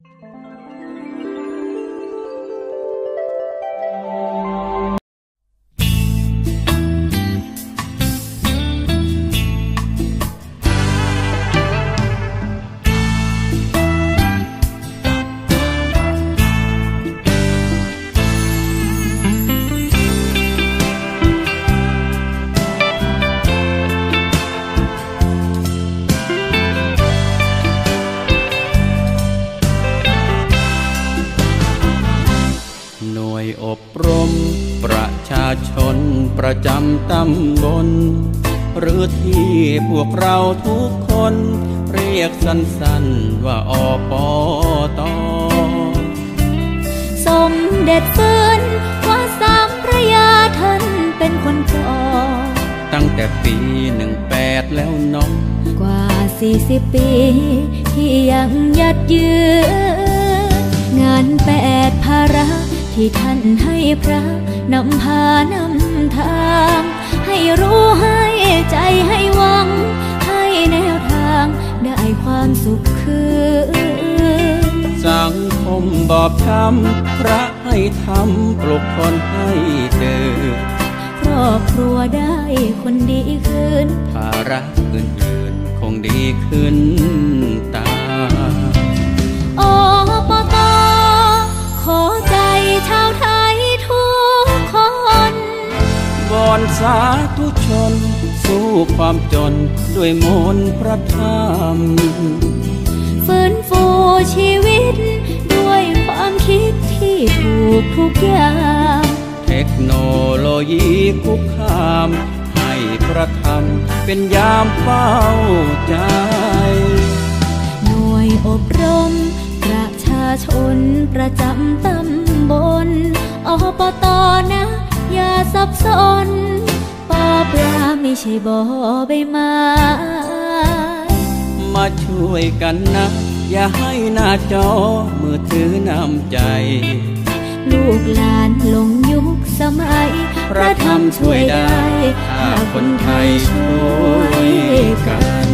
ห อบรม ประชาชนประจำตำบล หรือที่พวกเราทุกคน เรียกสั้นๆว่าอปตสมเด็จฟื้นว่าสามพระยาท่านเป็นคนก่อตั้งแต่ปีหนึ่งแปดแล้วเน้องกว่าสี่สิบปี ที่ยังยัดยืนงานแปดภาระ ที่ท่านให้พระนำพานำทาง ให้รู้ให้ใจให้หวัง ให้แนวทางได้ความสุขคืนสังคมบอบช้ำพระให้ทำปลุกคนให้เดินครอบครัวได้คนดีขึ้น ภาระอื่นๆคงดีขึ้นตาม อนสาธุชน สู้ความจนด้วยมนต์พระธรรมฟื้นฟูชีวิต ด้วยความคิดที่ถูกทุกอย่างเทคโนโลยีคุกคาม ให้พระธรรมเป็นยามเฝ้าใจ หน่วยอบรม ประชาชนประจำตำบลอปตนะ อย่าสับสนปอปลา ไม่ใช่บอใบไม้มาช่วยกันนะ อย่าให้หน้าจอมือถือนำใจ ลูกหลานหลงยุคสมัย พระธรรมช่วยได้ ถ้าคนไทยช่วยกัน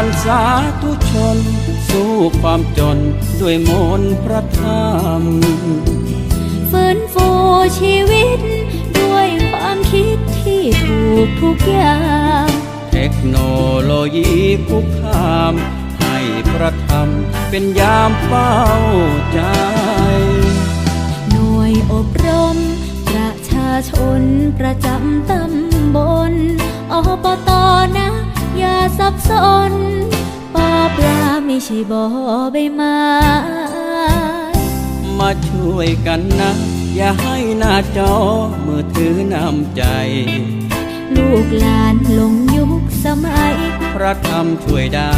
อนสาธุชน สู้ความจนด้วยมนต์พระธรรมฟื้นฟูชีวิต ด้วยความคิดที่ถูกทุกอย่าง เทคโนโลยีคุกคาม ให้พระธรรมเป็นยามเฝ้าใจ หน่วยอบรม ประชาชนประจ บสนปอปลาไม่ใช่บอใบไม้มาช่วยกันนะ อย่าให้หน้าจอมือถือนำใจ ลูกหลานลงยุคสมัย พระธรรมช่วยได้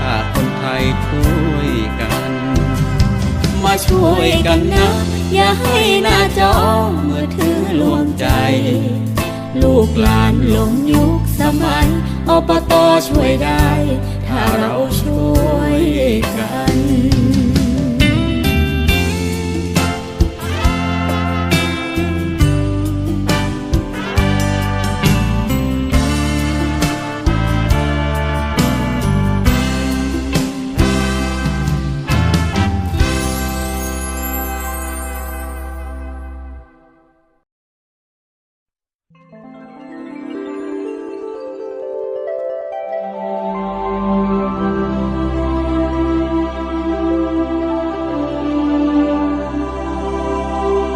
ถ้าคนไทยช่วยกัน มาช่วยกันนะ อย่าให้หน้าจอมือถือลวงใจ ลูกหลานลงยุค สมัยอปตช่วยได้ ถ้าเราช่วยกัน